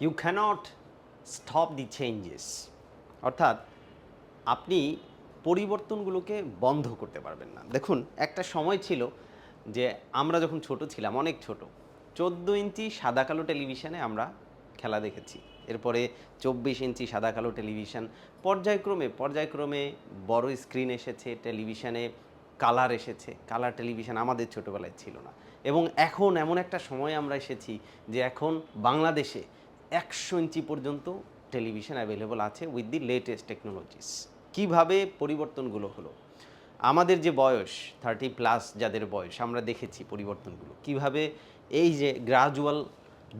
You can't stop the changes অর্থাৎ আপনি পরিবর্তনগুলোকে বন্ধ করতে পারবেন না। দেখুন, একটা সময় ছিল যে আমরা যখন ছোট ছিলাম, অনেক ছোট, চোদ্দ ইঞ্চি সাদা কালো টেলিভিশনে আমরা খেলা দেখেছি। এরপরে চব্বিশ ইঞ্চি সাদা কালো টেলিভিশন, পর্যায়ক্রমে পর্যায়ক্রমে বড় স্ক্রিন এসেছে, টেলিভিশনে কালার এসেছে। কালার টেলিভিশন আমাদের ছোটোবেলায় ছিল না। এবং এখন এমন একটা সময় আমরা এসেছি যে এখন বাংলাদেশে একশো ইঞ্চি পর্যন্ত টেলিভিশন অ্যাভেলেবল আছে উইথ দি লেটেস্ট টেকনোলজিস কীভাবে পরিবর্তনগুলো হলো? আমাদের যে বয়স থার্টি প্লাস যাদের বয়স, আমরা দেখেছি পরিবর্তনগুলো। কীভাবে এই যে gradual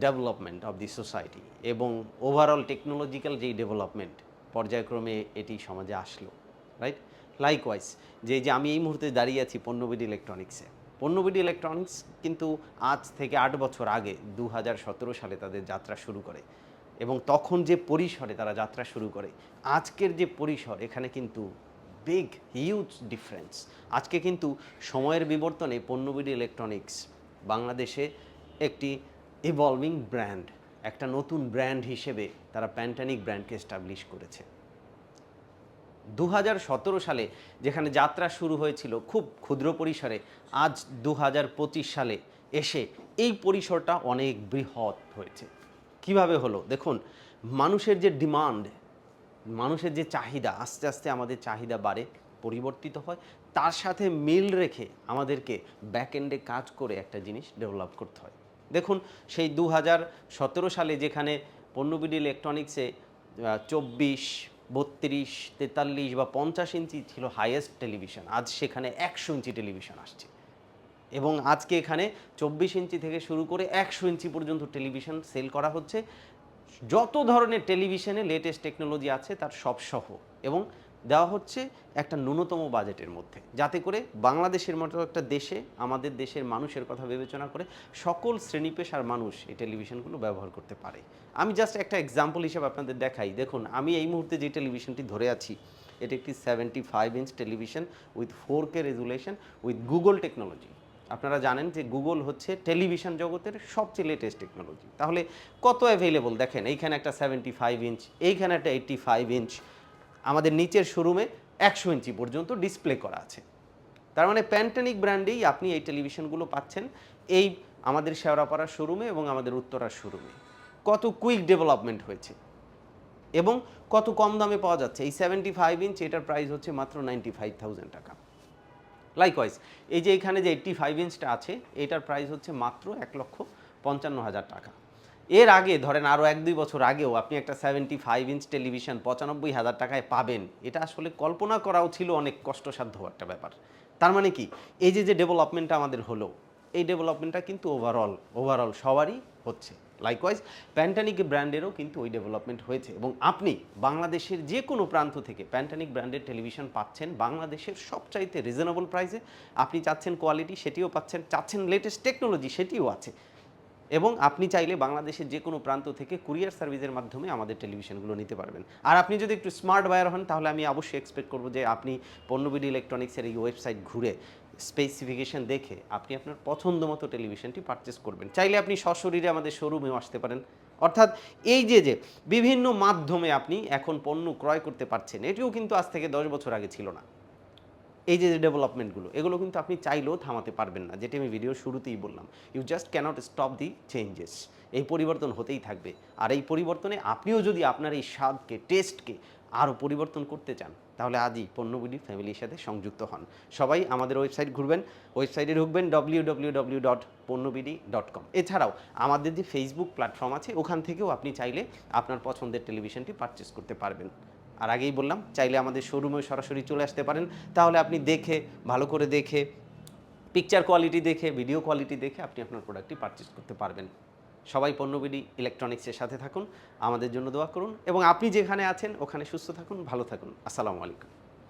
development of the society এবং ওভারঅল টেকনোলজিক্যাল যেই ডেভেলপমেন্ট পর্যায়ক্রমে এটি সমাজে আসলো রাইট লাইকওয়াইজ যে যে আমি এই মুহূর্তে দাঁড়িয়ে আছি পণ্যবিডি ইলেকট্রনিক্সে পণ্যবিডি ইলেকট্রনিক্স কিন্তু আজ থেকে আট বছর আগে দু হাজার সতেরো সালে তাদের যাত্রা শুরু করে এবং তখন যে পরিসরে তারা যাত্রা শুরু করে, আজকের যে পরিসর এখানে কিন্তু বিগ হিউজ ডিফারেন্স আজকে কিন্তু সময়ের বিবর্তনে পণ্যবিডি ইলেকট্রনিক্স বাংলাদেশে একটি ইভলভিং ব্র্যান্ড একটা নতুন ব্র্যান্ড হিসেবে তারা প্যান্টানিক ব্র্যান্ডকে এস্টাবলিশ করেছে। দু হাজার সতেরো সালে যেখানে যাত্রা শুরু হয়েছিল খুব ক্ষুদ্র পরিসরে, আজ দু হাজার পঁচিশ সালে এসে এই পরিসরটা অনেক বৃহৎ হয়েছে। কীভাবে হলো? দেখুন, মানুষের যে ডিমান্ড, মানুষের যে চাহিদা, আস্তে আস্তে আমাদের চাহিদা বাড়ে, পরিবর্তিত হয়। তার সাথে মিল রেখে আমাদেরকে ব্যাকএন্ডে কাজ করে একটা জিনিস ডেভেলপ করতে হয়। দেখুন, সেই দু হাজার সতেরো সালে যেখানে পণ্যবিডি ইলেকট্রনিক্সে চব্বিশ বত্রিশ, তেতাল্লিশ বা পঞ্চাশ ইঞ্চি ছিল হাইয়েস্ট টেলিভিশন আজ সেখানে একশো ইঞ্চি টেলিভিশন আসছে। এবং আজকে এখানে চব্বিশ ইঞ্চি থেকে শুরু করে একশো ইঞ্চি পর্যন্ত টেলিভিশন সেল করা হচ্ছে। যত ধরনের টেলিভিশনে লেটেস্ট টেকনোলজি আছে, তার সব সহ এবং দেওয়া হচ্ছে একটা ন্যূনতম বাজেটের মধ্যে। যাতে করে বাংলাদেশের মতো একটা দেশে, আমাদের দেশের মানুষের কথা বিবেচনা করে সকল শ্রেণি পেশার মানুষ এই টেলিভিশনগুলো ব্যবহার করতে পারে। আমি জাস্ট একটা এক্সাম্পল হিসেবে আপনাদের দেখাই। দেখুন, আমি এই মুহূর্তে যে টেলিভিশনটি ধরে আছি, এটি একটি seventy five inch television with four K resolution with Google technology আপনারা জানেন যে গুগল হচ্ছে টেলিভিশন জগতের সবচেয়ে লেটেস্ট টেকনোলজি তাহলে কত অ্যাভেলেবল দেখেন, এইখানে একটা সেভেন্টি ফাইভ ইঞ্চ এইখানে একটা এইট্টি ফাইভ ইঞ্চ আমাদের নিচের শোরুমে একশো ইঞ্চি পর্যন্ত ডিসপ্লে করা আছে। তার মানে প্যান্টানিক ব্র্যান্ডেই আপনি এই টেলিভিশনগুলো পাচ্ছেন এই আমাদের শেওড়াপাড়ার শোরুমে এবং আমাদের উত্তরার শোরুমে কত কুইক ডেভেলপমেন্ট হয়েছে এবং কত কম দামে পাওয়া যাচ্ছে। এই সেভেন্টি ফাইভ ইঞ্চ এটার প্রাইস হচ্ছে মাত্র নাইনটি ফাইভ থাউজেন্ড টাকা। লাইকওয়াইজ এই যে এখানে যে এইট্টি ফাইভ ইঞ্চটা আছে, এটার প্রাইস হচ্ছে মাত্র এক লক্ষ পঞ্চান্ন হাজার টাকা। এর আগে, ধরেন আরও এক দুই বছর আগেও আপনি একটা সেভেন্টি ফাইভ ইঞ্চ টেলিভিশন পঁচানব্বই হাজার টাকায় পাবেন। এটা আসলে কল্পনা করাও ছিল অনেক কষ্টসাধ্য একটা ব্যাপার। তার মানে কি? এই যে যে ডেভেলপমেন্টটা আমাদের হলো, এই ডেভেলপমেন্টটা কিন্তু ওভারঅল ওভারঅল সবারই হচ্ছে। লাইকওয়াইজ প্যান্টানিক ব্র্যান্ডেরও কিন্তু ওই ডেভেলপমেন্ট হয়েছে। এবং আপনি বাংলাদেশের যে কোনো প্রান্ত থেকে প্যান্টানিক ব্র্যান্ডের টেলিভিশন পাচ্ছেন বাংলাদেশের সবচাইতে রিজনেবল প্রাইসে আপনি চাচ্ছেন কোয়ালিটি সেটিও পাচ্ছেন। চাচ্ছেন লেটেস্ট টেকনোলজি সেটিও আছে। এবং আপনি চাইলে বাংলাদেশের যে কোনো প্রান্ত থেকে কুরিয়ার সার্ভিসের মাধ্যমে আমাদের টেলিভিশনগুলো নিতে পারবেন। আর আপনি যদি একটু স্মার্ট বায়ার হন, তাহলে আমি অবশ্যই এক্সপেক্ট করব যে আপনি পণ্যবিডি ইলেকট্রনিক্সের এই ওয়েবসাইট ঘুরে স্পেসিফিকেশন দেখে আপনি আপনার পছন্দ মতো টেলিভিশনটি পারচেস করবেন। চাইলে আপনি সশরীরে আমাদের শোরুমেও আসতে পারেন। অর্থাৎ এই যে যে বিভিন্ন মাধ্যমে আপনি এখন পণ্য ক্রয় করতে পারছেন, এটিও কিন্তু আজ থেকে দশ বছর আগে ছিল না। এই যে ডেভেলপমেন্টগুলো, এগুলো কিন্তু আপনি চাইলেও থামাতে পারবেন না, যেটি আমি ভিডিও শুরুতেই বললাম। You just can't stop the changes এই পরিবর্তন হতেই থাকবে। আর এই পরিবর্তনে আপনিও যদি আপনার এই স্বাদকে টেস্টকে আরও পরিবর্তন করতে চান, তাহলে আজই পণ্যবিডি ফ্যামিলির সাথে সংযুক্ত হন। সবাই আমাদের ওয়েবসাইট ঘুরবেন। ওয়েবসাইটে ঢুকবেন ডব্লিউ ডব্লিউ ডব্লিউ ডট পণ্যবিডি ডট কম এছাড়াও আমাদের যে ফেসবুক প্ল্যাটফর্ম আছে, ওখান থেকেও আপনি চাইলে আপনার পছন্দের টেলিভিশনটি পারচেস করতে পারবেন। আর আগেই বললাম, চাইলে আমাদের শোরুমে সরাসরি চলে আসতে পারেন। তাহলে আপনি দেখে, ভালো করে দেখে পিকচার কোয়ালিটি দেখে ভিডিও কোয়ালিটি দেখে আপনি আপনার প্রোডাক্টটি পারচেস করতে পারবেন। সবাই পণ্যবিডি ইলেকট্রনিক্সের সাথে থাকুন, আমাদের জন্য দোয়া করুন এবং আপনি যেখানে আছেন, ওখানে সুস্থ থাকুন, ভালো থাকুন। আসসালামু আলাইকুম।